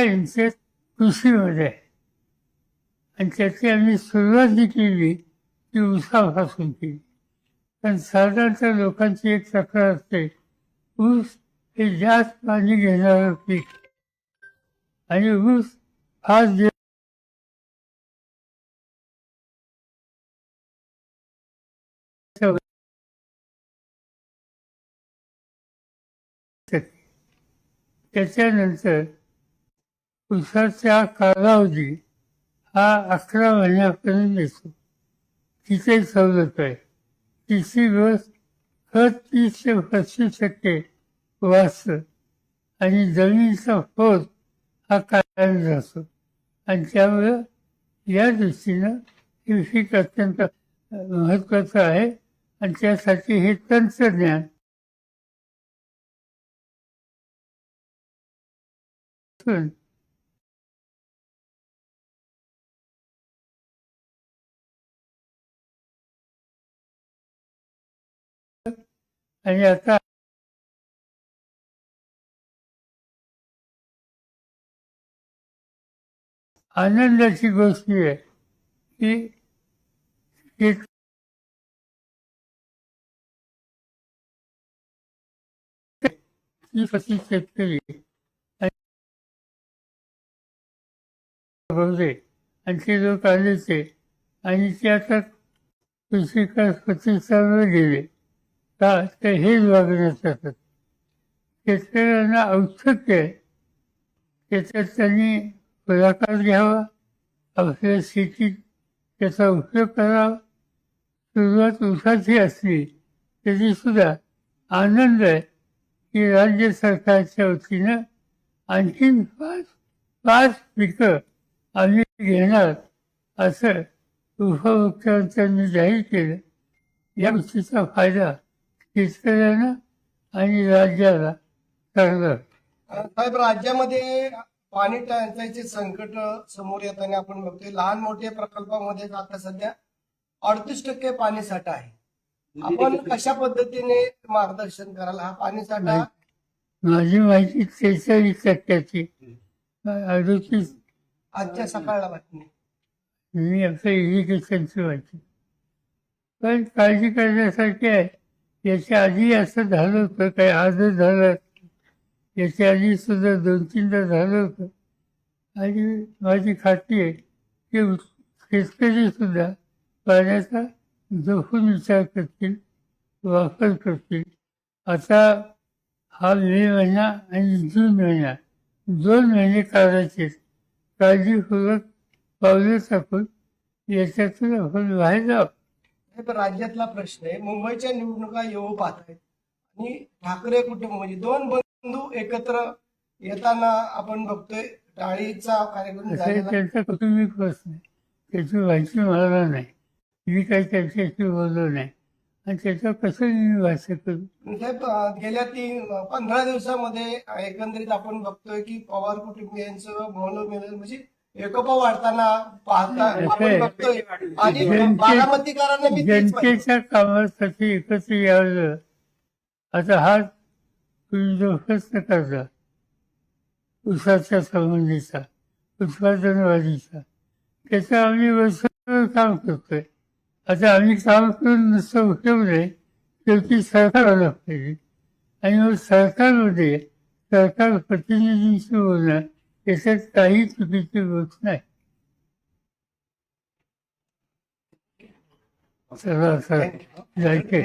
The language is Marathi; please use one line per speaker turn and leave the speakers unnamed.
इंटरेस्ट कृषीमध्ये आहे आणि त्याची आम्ही सुरुवात जी केली ती ऊसापासून केली. पण साधारणतः लोकांची एक तक्रार असते ऊस हे जास्त पाणी घेणारं पीक. आणि ऊस हा त्याच्यानंतर उसाचा कालावधी हा अकरा महिन्यापर्यंत येतो. तिथे सवलत आहे. तिसरी दिवस खत तीस ते पस्तीस टक्के वाचतं आणि जमिनीचा फोड हा कायम जातो आणि त्यामुळं या दृष्टीनं कृषी अत्यंत महत्त्वाचं आहे आणि त्यासाठी हे तंत्रज्ञान असून आणि आता आनंदाची गोष्ट आहे की शेतकरी होते आणि ते लोक आले ते आणि ते आता कृषी प्रतिष्ठानावर गेले का ते हे वागण्यात जातात शेतकऱ्यांना औत्सुक्य आहे. त्याच्यात त्यांनी पुढाकार घ्यावा आपल्या शेतीत त्याचा उपयोग करावा. सुरुवात उसाची असली तरी सुद्धा आनंद आहे की राज्य सरकारच्या वतीनं आणखीन पाच पाच पिकं आम्ही घेणार असं उपमुख्यमंत्र्यांनी जाहीर केलं. या गोष्टीचा फायदा शेतकऱ्यांना आणि राज्याला चांगला.
साहेब राज्यामध्ये पाणी टंचाईचे संकट समोर येताना आपण बघतोय. लहान मोठ्या प्रकल्पामध्ये आता सध्या अडतीस टक्के पाणी साठा आहे. आपण कशा पद्धतीने मार्गदर्शन कराल? हा पाणी साठा
माझी माहिती त्रेचाळीस टक्क्याची अडतीस
आजच्या सकाळला बातमी.
मी आपलं इरिगेशनची माहिती. पण काळजी करण्यासारखी आहे. याच्या आधी असं झालं होतं काही आजच झालं याच्या आधी सुद्धा दोन तीनदा झालं होतं. आणि माझी खात्री आहे की शेतकरी सुद्धा पाण्याचा जोखून विचार करतील वापर करतील. आता हा मे महिना आणि जून महिना दोन महिने काढायचे काळजीपूर्वक पावले टाकून याच्यातून आपण बाहेर जावं.
साहेब राज्यातला प्रश्न आहे. मुंबईच्या निवडणुका येऊ पाहत आहेत. आणि ठाकरे कुटुंब म्हणजे दोन बंधू एकत्र येताना आपण बघतोय टाळीचा कार्यक्रम
हे त्यांचा कौटुंबिक प्रश्न त्याची माहिती मला नाही. मी काही त्यांच्याशी बोललो नाही. आणि त्याचं कसं मी भाष्य करू?
साहेब गेल्या तीन पंधरा दिवसामध्ये एकंदरीत आपण बघतोय की पवार कुटुंबियांचं मनोमिलन म्हणजे एकोपा वाढताना पाहता आपण बघतोय. आणि
जनते-
बारामतीकरांना मी तेच म्हणतो.
जनतेच्या कामासाठी एकत्र यावं. आता हा तुम्ही जो प्रश्न करता ऊसाच्या संबंधीचा उत्पादनवाढीचा त्याचं आम्ही वर्षभर काम करतोय. आता आम्ही काम करून नुसतं उपयोग नाही शेवटी सरकार आलं पाहिजे. आणि मग सरकारमध्ये सरकार प्रतिनिधींशी बोलणं याच्यात काही चुकीची गोष्ट नाही. जायचे